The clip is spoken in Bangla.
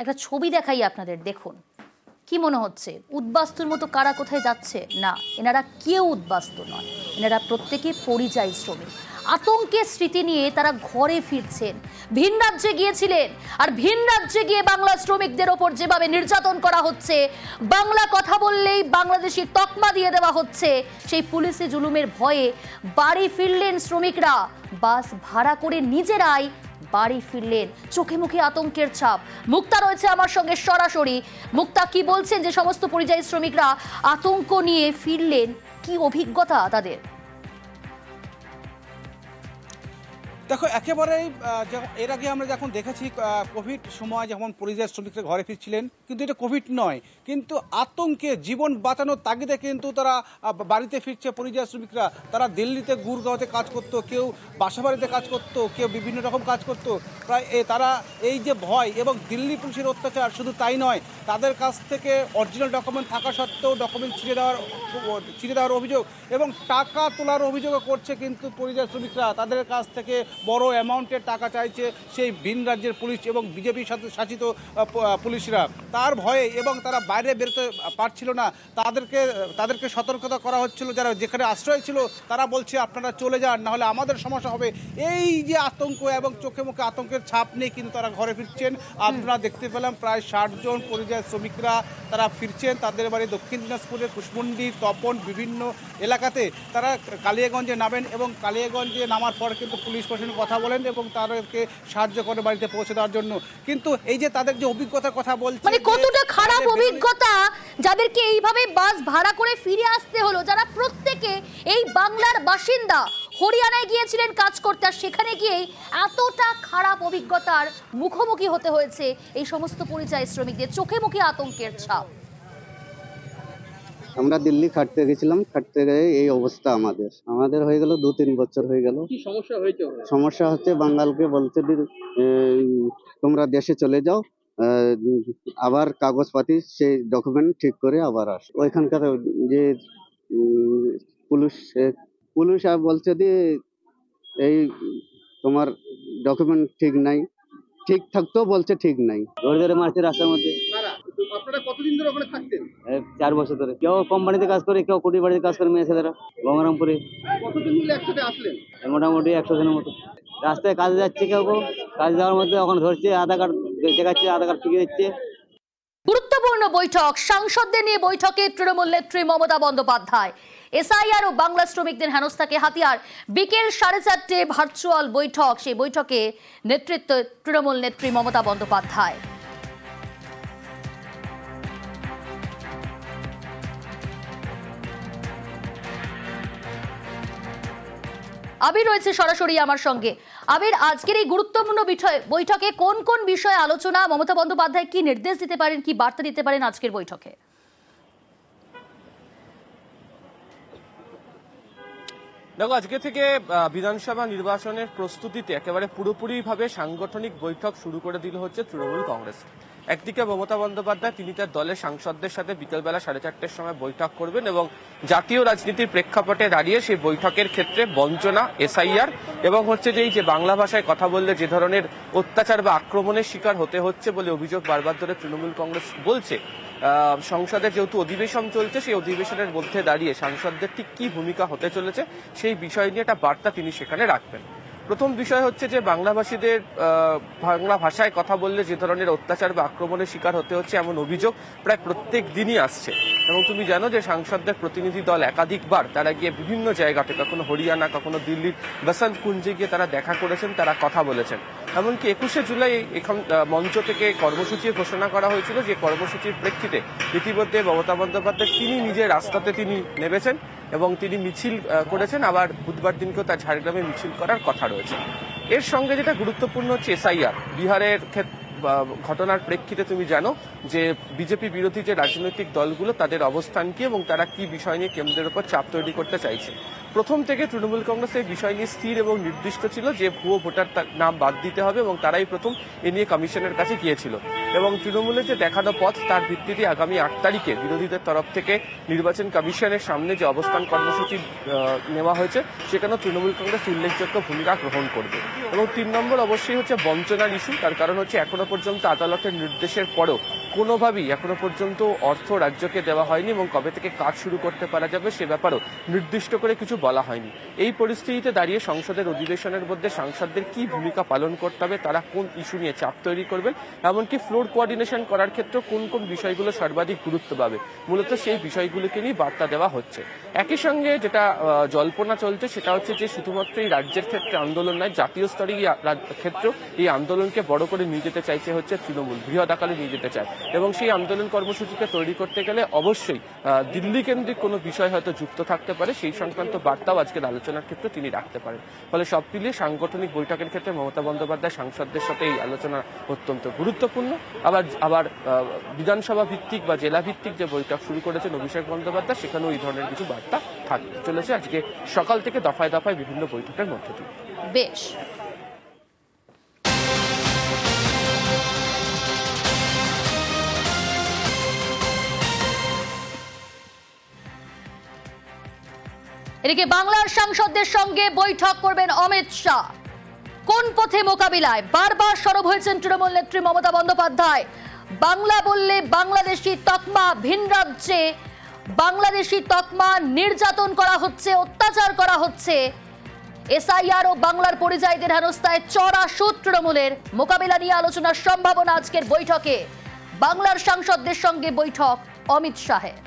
একটা ছবি দেখাই আপনাদের, দেখুন। কি মনে হচ্ছে? উদ্বাস্তুর মতো কারা কোথায় যাচ্ছে? না, এনারা কেউ উদ্বাস্তু নয়। এনারা প্রত্যেকে পরিযায়ী শ্রমিক। আতঙ্কের স্মৃতি নিয়ে তারা ঘরে ফিরছেন। ভিন রাজ্যে গিয়েছিলেন, আর ভিন রাজ্যে গিয়ে বাংলা শ্রমিকদের ওপর যেভাবে নির্যাতন করা হচ্ছে, বাংলা কথা বললেই বাংলাদেশি তকমা দিয়ে দেওয়া হচ্ছে, সেই পুলিশি জুলুমের ভয়ে বাড়ি ফিরলেন শ্রমিকরা। বাস ভাড়া করে নিজেরাই বাড়ি ফিরলেন। চোখে মুখে আতঙ্কের ছাপ। মুক্তা রয়েছে আমার সঙ্গে সরাসরি। মুক্তা, কি বলছেন যে সমস্ত পরিযায়ী শ্রমিকরা আতঙ্ক নিয়ে ফিরলেন? কি অভিজ্ঞতা তাদের? দেখো, একেবারেই এর আগে আমরা যখন দেখেছি কোভিড সময় যখন পরিযায়ী শ্রমিকরা ঘরে ফিরছিলেন, কিন্তু এটা কোভিড নয়, কিন্তু আতঙ্কে জীবন বাঁচানোর তাগিদে কিন্তু তারা বাড়িতে ফিরছে পরিযায়ী শ্রমিকরা। তারা দিল্লিতে, গুরগাঁওতে কাজ করতো, কেউ বাসাবাড়িতে কাজ করতো, কেউ বিভিন্ন রকম কাজ করতো। প্রায় তারা এই যে ভয় এবং দিল্লি পুলিশের অত্যাচার শুধু তাই নয়, তাদের কাছ থেকে অরিজিনাল ডকুমেন্ট থাকা সত্ত্বেও ডকুমেন্ট ছিঁড়ে দেওয়ার ছিঁড়ে দেওয়ার অভিযোগ এবং টাকা তোলার অভিযোগও করছে কিন্তু পরিযায়ী শ্রমিকরা। তাদের কাছ থেকে বড় অ্যামাউন্টের টাকা চাইছে সেই ভিন রাজ্যের পুলিশ এবং বিজেপির সাথে শাসিত পুলিশরা। তার ভয়ে এবং তারা বাইরে বেরোতে পারছিল না। তাদেরকে তাদেরকে সতর্কতা করা হচ্ছিল, যারা যেখানে আশ্রয় ছিল, তারা বলছে, আপনারা চলে যান, নাহলে আমাদের সমস্যা হবে। এই যে আতঙ্ক এবং চোখে মুখে আতঙ্কের ছাপ নিয়ে কিন্তু তারা ঘরে ফিরছেন। আপনারা দেখতে পেলাম প্রায় ষাট জন পরিযায়ী শ্রমিকরা তারা ফিরছেন তাদের বাড়ি দক্ষিণ দিনাজপুরের কুশমন্ডি, তপন, বিভিন্ন এলাকাতে। তারা কালিয়াগঞ্জে নামেন এবং কালিয়াগঞ্জে নামার পর কিন্তু পুলিশ প্রশাসনের কথা বলেন এবং তাদেরকে সাহায্য করে বাড়িতে পৌঁছে দেওয়ার জন্য। কিন্তু এই যে তাদের যে অভিজ্ঞতার কথা বলছে মানে কতটা খারাপ অভিজ্ঞতা যাদেরকে এইভাবে বাস ভাড়া করে ফিরে আসতে হলো যারা প্রত্যেকে এই বাংলার বাসিন্দা। হরিয়ানায় গিয়েছিলেন কাজ করতে আর সেখানে গিয়েই এতটা খারাপ অভিজ্ঞতার মুখোমুখি হতে হয়েছে এই সমস্ত পরিযায়ী শ্রমিকদের চোখে মুখে আতঙ্কের ছাপ। আমরা দিল্লি খাটতে গেছিলাম খাটতে গিয়ে এই অবস্থা আমাদের। আমাদের হয়ে গেল দু তিন বছর হয়ে গেল। কি সমস্যা হয়েছে সমস্যা হচ্ছে বাঙ্গালকে বলছে যে, তোমরা দেশে চলে যাও আহ, আবার কাগজপাতি সেই ডকুমেন্ট ঠিক করে আবার আস। ওইখানকার যে উম, পুলিশ এ, পুলিশ আর বলছে যে এই তোমার ডকুমেন্ট ঠিক নাই। ঠিক থাকতেও বলছে ঠিক নাই। ধরে ধরে মারছে রাস্তার মধ্যে। কারা? আপনারা কতদিন ধরে ওখানে থাকতেন? চার বছর ধরে। কেউ কোম্পানিতে কাজ করে কেউ কুটি বাড়িতে কাজ করে মেয়ে ছেলেরা। গঙ্গারামপুরে। কতদিন মিলে একসাথে আসলেন? মোটামুটি একশো জনের মতো। রাস্তায় কাজে যাচ্ছে কেউ কেউ। কাজ যাওয়ার মধ্যে ওখানে ধরছে আধার কার্ড দেখাচ্ছে আধার কার্ড ফিরিয়ে দিচ্ছে। গুরুত্বপূর্ণ বৈঠক। সাংসদদের নিয়ে বৈঠকে তৃণমূল নেত্রী মমতা বন্দ্যোপাধ্যায়। এসআইআর ও বাংলা শ্রমিকদের হেনস্থাকে হাতিয়ার। বিকেল সাড়ে চারটে ভার্চুয়াল বৈঠক। সেই বৈঠকে নেতৃত্ব তৃণমূল নেত্রী মমতা বন্দ্যোপাধ্যায়। আবির রয়েছে সরাসরি আমার সঙ্গে। আবির, আজকের এই গুরুত্বপূর্ণ বৈঠকে কোন কোন বিষয়ে আলোচনা? মমতা বন্দ্যোপাধ্যায় কি নির্দেশ দিতে পারেন, কি বার্তা দিতে পারেন আজকের বৈঠকে? দেখো, আজকে থেকে বিধানসভা নির্বাচনের প্রস্তুতিতে একেবারে পুরোপুরিভাবে সাংগঠনিক বৈঠক শুরু করে দিল হচ্ছে তৃণমূল কংগ্রেস। একদিকে মমতা বন্দ্যোপাধ্যায়, তিনি তার দলের সাংসদদের সাথে বিকেলবেলা সাড়ে চারটের সময় বৈঠক করবেন এবং জাতীয় রাজনীতির প্রেক্ষাপটে দাঁড়িয়ে সেই বৈঠকের ক্ষেত্রে বঞ্চনা, এসআইআর এবং হচ্ছে যে এই যে বাংলা ভাষায় কথা বললে যে ধরনের অত্যাচার বা আক্রমণের শিকার হতে হচ্ছে বলে অভিযোগ বারবার ধরে তৃণমূল কংগ্রেস বলছে। সংসদের যেহেতু অধিবেশন চলছে, সেই অধিবেশনের মধ্যে দাঁড়িয়ে সাংসদদের ঠিক কি ভূমিকা হতে চলেছে সেই বিষয় নিয়ে একটা বার্তা তিনি সেখানে রাখবেন। প্রথম বিষয় হচ্ছে যে বাংলাভাষীদের বাংলা ভাষায় কথা বললে যে ধরনের অত্যাচার বা আক্রমণের শিকার হতে হচ্ছে এমন অভিযোগ প্রায় প্রত্যেক দিনই আসছে। এবং তুমি জানো যে সাংসদদের প্রতিনিধি দল একাধিকবার তারা গিয়ে বিভিন্ন জায়গাতে, কখনো হরিয়ানা, কখনো দিল্লির বসন্ত কুঞ্জে গিয়ে তারা দেখা করেছেন, তারা কথা বলেছেন। এমনকি একুশে জুলাই এখন মঞ্চ থেকে কর্মসূচি ঘোষণা করা হয়েছিল যে কর্মসূচির প্রেক্ষিতে ইতিমধ্যে মমতা বন্দ্যোপাধ্যায় তিনি নিজের রাস্তাতে তিনি নেমেছেন। এবং তিনি মিছিল করেছেন। আবার বুধবার দিনকেও তার ঝাড়গ্রামে মিছিল করার কথা রয়েছে। এর সঙ্গে যেটা গুরুত্বপূর্ণ হচ্ছে এসআইআর। বিহারের ক্ষেত্রে ঘটনার প্রেক্ষিতে তুমি জানো যে বিজেপি বিরোধী যে রাজনৈতিক দলগুলো, তাদের অবস্থান কি এবং তারা কি বিষয় নিয়ে কেন্দ্রের উপর চাপ তৈরি করতে চাইছে? প্রথম থেকে তৃণমূল কংগ্রেস এই বিষয় নিয়ে স্থির এবং নির্দিষ্ট ছিল যে ভুয়ো ভোটার নাম বাদ দিতে হবে এবং তারাই প্রথম এ নিয়ে কমিশনের কাছে গিয়েছিল। এবং তৃণমূলের যে দেখানো পথ, তার ভিত্তিতে আগামী আট তারিখে বিরোধীদের তরফ থেকে নির্বাচন কমিশনের সামনে যে অবস্থান কর্মসূচি নেওয়া হয়েছে, সেখানেও তৃণমূল কংগ্রেস উল্লেখযোগ্য ভূমিকা গ্রহণ করবে। এবং তিন নম্বর অবশ্যই হচ্ছে বঞ্চনার ইস্যু তার কারণ হচ্ছে এখনও পর্যন্ত আদালতের নির্দেশের পরেও কোনোভাবেই এখনও পর্যন্ত অর্থ রাজ্যকে দেওয়া হয়নি এবং কবে থেকে কাজ শুরু করতে পারা যাবে সে ব্যাপারেও নির্দিষ্ট করে কিছু বলা হয়নি। এই পরিস্থিতিতে দাঁড়িয়ে সংসদের অধিবেশনের মধ্যে সাংসদদের কি ভূমিকা পালন করতে হবে, তারা কোন ইস্যু নিয়ে চাপ তৈরি করবেন, এমনকি ফ্লোর কোঅর্ডিনেশন করার ক্ষেত্রে কোন কোন বিষয়গুলো সর্বাধিক গুরুত্ব পাবে? মূলত সেই বিষয়গুলোকে নিয়ে বার্তা দেওয়া হচ্ছে। একই সঙ্গে যেটা জল্পনা চলছে সেটা হচ্ছে যে শুধুমাত্র এই রাজ্যের ক্ষেত্রে আন্দোলন নয়, জাতীয় স্তরে ক্ষেত্রেও এই আন্দোলনকে বড় করে নিয়ে যেতে চাইছে হচ্ছে তৃণমূল, বৃহৎ নিয়ে যেতে চায়। এবং সেই আন্দোলন কর্মসূচিকে তৈরি করতে গেলে অবশ্যই দিল্লি কেন্দ্রিক কোনো বিষয় হয়তো যুক্ত থাকতে পারে, সেই সংক্রান্ত বার্তাও আজকের আলোচনার ক্ষেত্রে তিনি রাখতে পারেন। ফলে সব মিলিয়ে সাংগঠনিক বৈঠকের ক্ষেত্রে মমতা বন্দ্যোপাধ্যায় সাংসদদের সাথে এই আলোচনা অত্যন্ত গুরুত্বপূর্ণ। আবার আবার বিধানসভা ভিত্তিক বা জেলা ভিত্তিক যে বৈঠক শুরু করেছেন অভিষেক বন্দ্যোপাধ্যায়, সেখানেও এই ধরনের কিছু বার্তা থাকবে চলেছে। আজকে সকাল থেকে দফায় দফায় বিভিন্ন বৈঠকের মধ্য দিয়ে। বেশ। এদিকে বাংলার সাংসদদের সঙ্গে বৈঠক করবেন অমিত শাহ। কোন পথে মোকাবিলায়? বারবার সরব হয়েছেন তৃণমূল নেত্রী মমতা বন্দ্যোপাধ্যায়। বাংলা বললে বাংলাদেশি তকমা ভিন রাজ্যে। বাংলাদেশি তকমা নির্যাতন করা হচ্ছে, অত্যাচার করা হচ্ছে। এসআইআর ও বাংলার পরিযায়ীদের হেনস্থায় চড়া সুদ তৃণমূলের। মোকাবিলা নিয়ে আলোচনার সম্ভাবনা আজকের বৈঠকে। বাংলার সাংসদদের সঙ্গে বৈঠক অমিত শাহের।